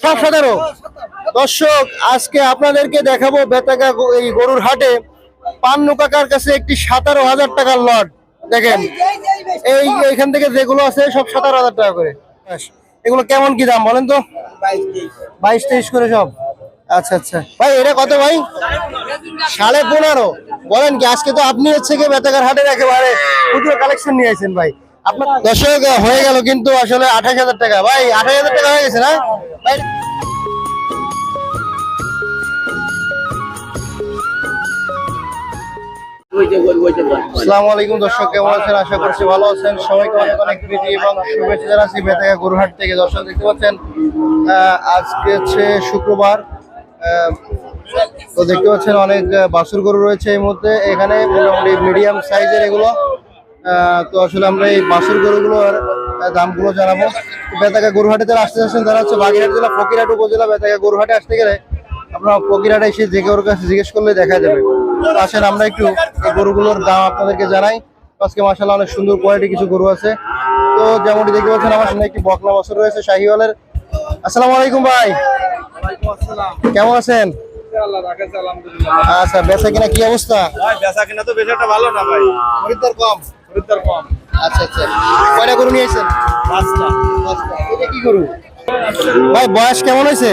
সব দর্শক, আজকে আপনাদেরকে দেখাবো বেতাকা এই গরুর হাটে পান্নু কাকার কাছে একটি সতেরো হাজার টাকার লট। দেখেন, এই এইখান থেকে যেগুলো আছে সব সতেরো হাজার টাকা করে। এগুলো কেমন কি দাম বলেন তো? বাইশ তেইশ করে সব। আচ্ছা আচ্ছা। ভাই, এটা কত ভাই? সাড়ে পনেরো। বলেন কি, আজকে তো আপনি হচ্ছে গিয়ে বেতাকার হাটের একেবারে পুজোর কালেকশন নিয়ে আসেন ভাই। আপনার দর্শক হয়ে গেল কিন্তু আসলে আঠাশ হাজার টাকা। ভাই, আঠাশ হাজার টাকা হয়ে গেছে না? আলাইকুম দর্শক, কেমন আছেন? আশা করছি ভালো আছেন। অনেক থেকে দর্শক দেখতে পাচ্ছেন। আজকে হচ্ছে শুক্রবার। তো দেখতে পাচ্ছেন অনেক বাছুর গরু রয়েছে এই মুহূর্তে। এখানে মোটামুটি মিডিয়াম সাইজের এগুলো। তো আসলে আমরা এই বাছুর গরুগুলোর আহ, দামগুলো জানাব। বেতাগা গরুহাটে যারা আসতে যাচ্ছেন তারা হচ্ছে বাগেরহাট জেলা ফকিরহাট উপজেলা বেতাগা গরুহাটে আসতে গেলে আপনারা ফকিরহাটে এসে যে কারোর কাছে জিজ্ঞেস করলে দেখা যাবে। আসেন আমরা একটু এই গরুগুলোর দাম আপনাদেরকে জানাই। আজকে মাসাল্লাহ অনেক সুন্দর কোয়ালিটি কিছু গরু আছে। তো যেমনটি দেখতে পাচ্ছেন আমার সামনে একটি বকলা বছর রয়েছে শাহিওয়ালের। আসসালামু আলাইকুম ভাই। কেমন আছেন? আচ্ছা বেচা কিনা কি অবস্থা? বেচা কিনা তো বেশ একটা ভালো না ভাই। কম। খরিদ্দার কম। আচ্ছা আচ্ছা। কয়টা গরু নিয়েছেন পাঁচটা। এটা কি গরু? ভাই বয়স কেমন হয়েছে?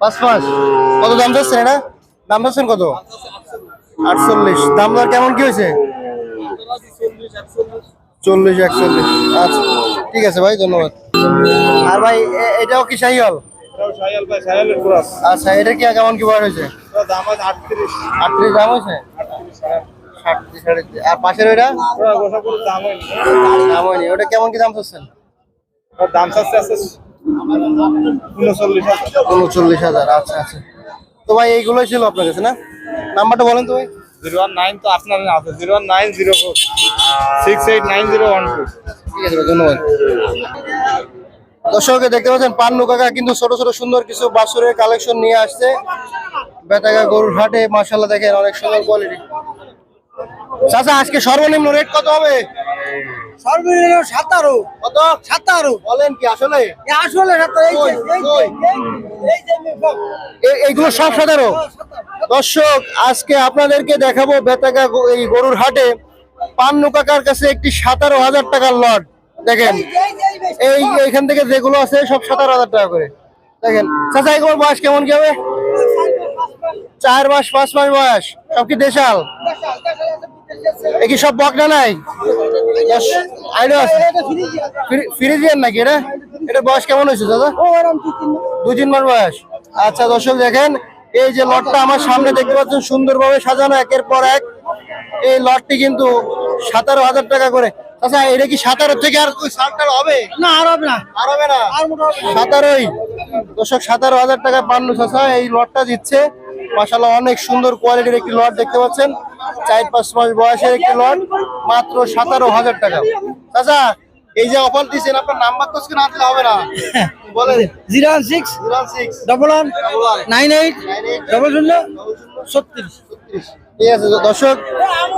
পাঁচ পাঁচ কত দাম যাচ্ছেন এটা? দাম যাচ্ছেন কত? আটচল্লিশ। দাম দর কেমন কি হয়েছে? চল্লিশ একচল্লিশ। আচ্ছা। ঠিক আছে ভাই ধন্যবাদ। আর ভাই এটাও কি ক্রস। আচ্ছা এটা কি কেমন কি বয়স হয়েছে? আটত্রিশ। আটত্রিশ দাম হয়েছে? আর পাশের ওইটা? দাম হয়নি ওটা কেমন কি দাম চাচ্ছেন? দাম চাচ্ছে আছে উনচল্লিশ হাজার। উনচল্লিশ হাজার আচ্ছা আচ্ছা। তো ভাই এইগুলোই ছিল আপনার কাছে না? নাম্বারটা বলেন তো ভাই। জিরো ওয়ান নাইন তো আপনার আছে zero one nine zero four. Six eight nine zero one two. ঠিক আছে ধন্যবাদ। দর্শককে দেখতে পাচ্ছেন পান্নু কাকা কিন্তু ছোট ছোট সুন্দর কিছু বাছুরের কালেকশন নিয়ে আসছে। বেতাগা গরুর হাটে মাশাল্লাহ দেখেন অনেক সুন্দর কোয়ালিটি চাচা আজকে সর্বনিম্ন রেট কত হবে? সর্বনিম্ন সাতারো। কত? সাতারো। বলেন কি আসলে? আসলে এইগুলো সব সাতারো? দর্শক আজকে আপনাদেরকে দেখাবো বেতাগা এই গরুর হাটে পান্নু কাকার কাছে একটি সাতারো হাজার টাকার লট দেখেন এই এইখান থেকে যেগুলো আছে সব সতেরো হাজার টাকা করে। দেখেন চাচা এগুলোর বয়স কেমন কি হবে? চার মাস পাঁচ মাস। বয়স। সব কি দেশাল কি সব বকনা নাই? ফ্রিজিয়ান নাকি এটা? এটা বয়স কেমন হয়েছে দাদা? দুই তিন মাস। বয়স। আচ্ছা দর্শক দেখেন এই যে লটটা আমার সামনে দেখতে পাচ্ছেন সুন্দরভাবে সাজানো একের পর এক। এই লটটি কিন্তু সতেরো হাজার টাকা করে। আচ্ছা এটা কি সাতারো থেকে আর ওই সালটার হবে? না আর হবে না। আর হবে না? সাতারোই। দর্শক সতেরো হাজার টাকা পান্নু চাষা এই লটটা দিচ্ছে। মাসাল্লাহ অনেক সুন্দর কোয়ালিটির একটি লট দেখতে পাচ্ছেন। চার পাঁচ মাস বয়সের একটি লট মাত্র সতেরো হাজার টাকা। চাচা এই যে অফার দিচ্ছেন আপনার নাম্বার তো না দিলে হবে না। বলেন। Zero one six zero six. Double one nine eight double শূন্য ছত্রিশ। ঠিক আছে দর্শক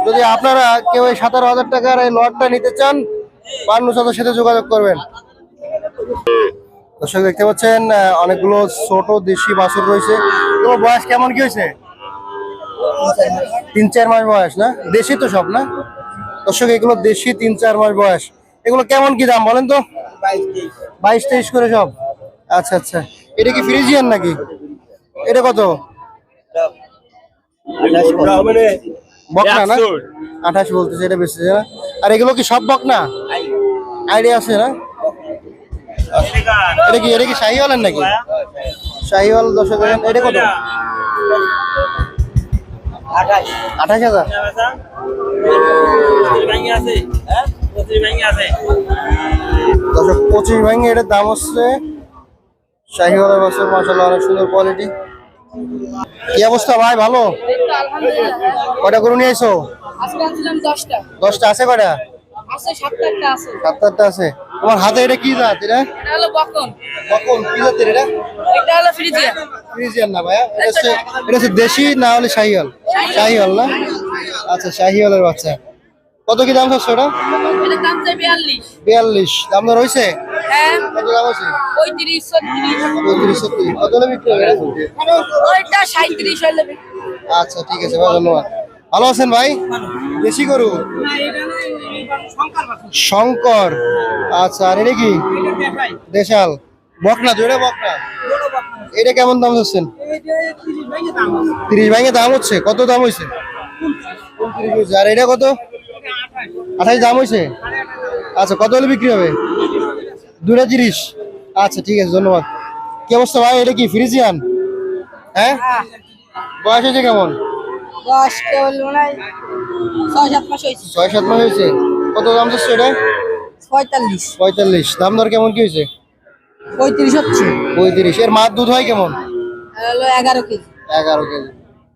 যদি আপনারা কেউ এই সতেরো হাজার টাকার এই লটটা নিতে চান সাথে যোগাযোগ করবেন। দর্শক দেখতে পাচ্ছেন অনেকগুলো ছোট দেশি বাছুর রয়েছে। এগুলো বয়স কেমন কি হয়েছে? তিন চার মাস বয়স, না? দেশি তো সব, না? দর্শক, এগুলো দেশি তিন চার মাস বয়স। এগুলো কেমন কি দাম বলেন তো? বাইশ তেইশ করে সব। আচ্ছা আচ্ছা। এটা কি ফ্রিজিয়ান নাকি? এটা কত? আঠাশ বলতেছে, এটা বেশি না? আর এগুলো কি সব বকনা? আইডিয়া আছে, না? এটা কি এটা কি শাহিওয়ালের নাকি? শাহিওয়াল দর্শক এটা কত? আঠাশ। হাজার? পঁচিশ ভাঙে এটার দাম হচ্ছে শাহিওয়ালের বছর মাসাল্লাহ অনেক সুন্দর কোয়ালিটি কি অবস্থা ভাই ভালো? কয়টা গরু নিয়ে এসো দশটা। আছে কয়টা? আছে সাতটা আছে। সাত আটটা আছে। তোমার হাতে এটা কি জাত এটা? বকন। কখন কি জাতের এটা? এটা হলো ফ্রিজিয়া। ফ্রিজিয়ান না ভাইয়া? এটা হচ্ছে এটা হচ্ছে দেশি না হলে শাহিওয়াল? শাহিওয়াল। না? আচ্ছা শাহিওয়ালের বাচ্চা। কত কি দাম হচ্ছে ওটা? বিয়াল্লিশ। দাম দর হয়েছে? হ্যাঁ। কত দাম আছে পঁয়ত্রিশ ছত্রিশ। কত হলে বিক্রি হবে? সাঁত্রিশ হলে আচ্ছা ঠিক আছে ভাই ধন্যবাদ। ভালো আছেন ভাই? বেশি গরু? শঙ্কর আচ্ছা আর এটা কি? দেশাল। বকনা দুইটা বকনা? এটা কেমন দাম হচ্ছেন তিরিশ ভাঙে দাম হচ্ছে কত দাম হয়েছে আর এটা কত? আঠাশ দাম হয়েছে আচ্ছা কত হলে বিক্রি হবে? দুটা তিরিশ। আচ্ছা ঠিক আছে ধন্যবাদ। কি অবস্থা ভাই এটা কি ফ্রিজিয়ান? হ্যাঁ? বয়স হয়েছে কেমন? ছয় সাত মাস হয়েছে। কত দাম যাচ্ছে এটা? পঁয়তাল্লিশ। পঁয়তাল্লিশ। দাম দর কেমন কি হয়েছে? পঁয়ত্রিশ হচ্ছে। পঁয়ত্রিশ। এর মাছ দুধ হয় কেমন? হলো এগারো কেজি। এগারো কেজি।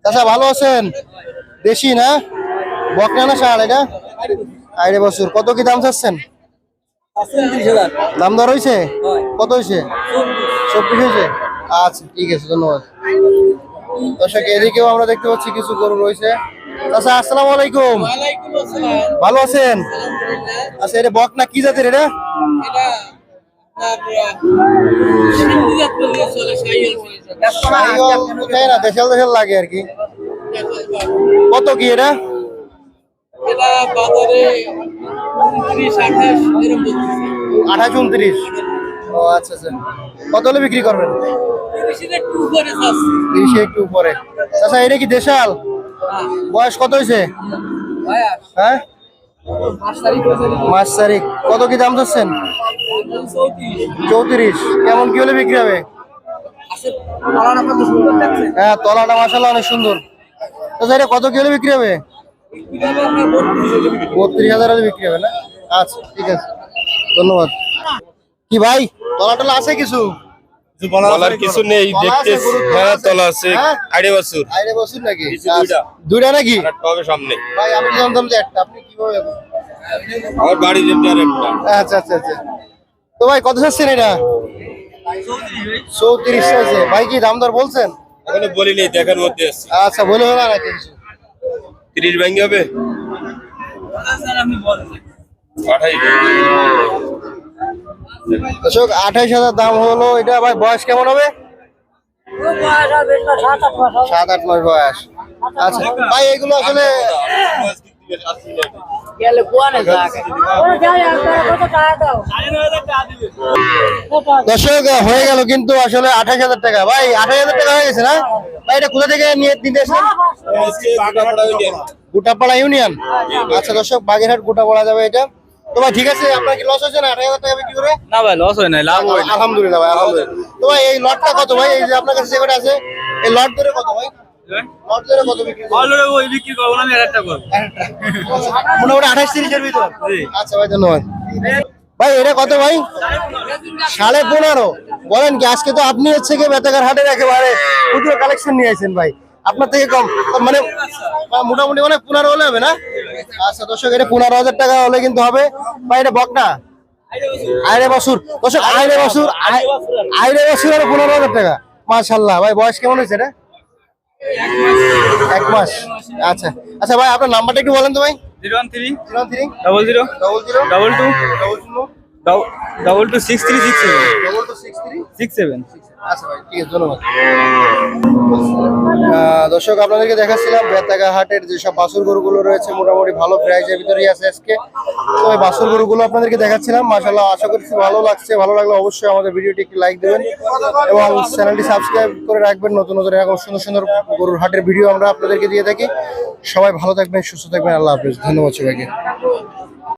চাচা ভালো আছেন? দেশি না? বকনা না সার এটা? আইরে বছর। কত কি দাম চাচ্ছেন? দাম দর হয়েছে কত হয়েছে চব্বিশ হয়েছে আচ্ছা ঠিক আছে ধন্যবাদ। দর্শক এদিকেও আমরা দেখতে পাচ্ছি কিছু গরু রয়েছে। চাচা আসসালামু আলাইকুম। ভালো আছেন? আচ্ছা এটা বকনা কি জাতের এটা? না দেশাল দেশাল লাগে আর কি। কত কি এটা? আঠাশ উনত্রিশ? ও আচ্ছা আচ্ছা। কত হলে বিক্রি করবেন? তিরিশে একটু উপরে আচ্ছা এটা কি দেশাল? বয়স কত হয়েছে? হ্যাঁ? মাস তারিখ। কত কি দাম ধরছেন? চৌত্রিশ। কেমন কি হলে বিক্রি হবে? হ্যাঁ তলাটা মাসাল্লাহ অনেক সুন্দর। কত কি হলে বিক্রি হবে? বত্রিশ হাজার হলে বিক্রি হবে না? আচ্ছা ঠিক আছে। ধন্যবাদ। কি ভাই তলা টলা আছে কিছু? বলার কিছু নেই দেখতে আছে, তলা আছে। তলা আছে? আড়ে বছর। নাকি? দুইটা। নাকি? হবে সামনে। ভাই আমি জানতাম যে একটা। আপনি কীভাবে আমার বাড়ি যেতে আর একটা। আচ্ছা আচ্ছা আচ্ছা। তো ভাই কত চাচ্ছেন এটা? চৌত্রিশ চাইছে। ভাই কি দাম দর বলছেন? এখনও বলিনি দেখার মধ্যে আছে। আচ্ছা বলে হলো না কিছু? তিরিশ ব্যাঙ্গে হবে? আঠাইশ দর্শক আঠাইশ হাজার দাম হলো এটা ভাই বয়স কেমন হবে? সাত আট মাস বয়স। আচ্ছা ভাই এগুলো আসলে দর্শক হয়ে গেল কিন্তু আসলে আঠাশ হাজার টাকা। ভাই আঠাশ হাজার টাকা হয়ে গেছে না? ভাই এটা কোথা থেকে নিয়ে নিতে গোটাপাড়া ইউনিয়ন। আচ্ছা দর্শক বাগেরহাট গোটাপাড়া যাবে এটা। তো ভাই ঠিক আছে আপনার কি লস হচ্ছে না? আঠাশ হাজার টাকা বিক্রি করে? না ভাই লস হয় নাই লাভ হয় আলহামদুলিল্লাহ ভাই আলহামদুলিল্লাহ তো ভাই এই লটটা কত এই যে আপনার কাছে আছে এই লট ধরে কত আচ্ছা এটা কত ভাই? সাড়ে পনেরো। বলেন কি আজকে তো আপনি হচ্ছে গিয়ে বেতাকার হাটের একেবারে পুজোর কালেকশন নিয়ে আসেন ভাই। আপনার থেকে কম মানে মোটামুটি মানে পনেরো হলে হবে না? আচ্ছা দর্শক এটা পনেরো হাজার টাকা হলে কিন্তু হবে। ভাই এটা বকনা? আইরে বছর দর্শক আইরে আই- আইরে বছর আর পনেরো হাজার টাকা। মাশাল্লাহ ভাই বয়স কেমন হয়েছে এটা? এক মাস। আচ্ছা আচ্ছা ভাই আপনার নাম্বারটা একটু বলেন তো ভাই। Zero one three. Zero three. Double zero. Double zero. Double two. Double শূন্য double two six three six seven. Double two six three six seven. আচ্ছা দর্শক, আপনাদেরকে দেখাচ্ছিলাম বেতাগা হাটের যেসব বাছুর গরুগুলো রয়েছে, মোটামুটি ভালো প্রাইজের ভিতরেই আছে আজকে। তো ওই বাছুর গরুগুলো আপনাদেরকে দেখাচ্ছিলাম মাশাল্লাহ আশা করছি ভালো লাগছে। ভালো লাগলে অবশ্যই আমাদের ভিডিওটি একটি লাইক দেবেন এবং চ্যানেলটি সাবস্ক্রাইব করে রাখবেন। নতুন নতুন এরকম সুন্দর সুন্দর গরুর হাটের ভিডিও আমরা আপনাদেরকে দিয়ে থাকি। সবাই ভালো থাকবেন, সুস্থ থাকবেন, আল্লাহ হাফিজ। ধন্যবাদ সবাইকে।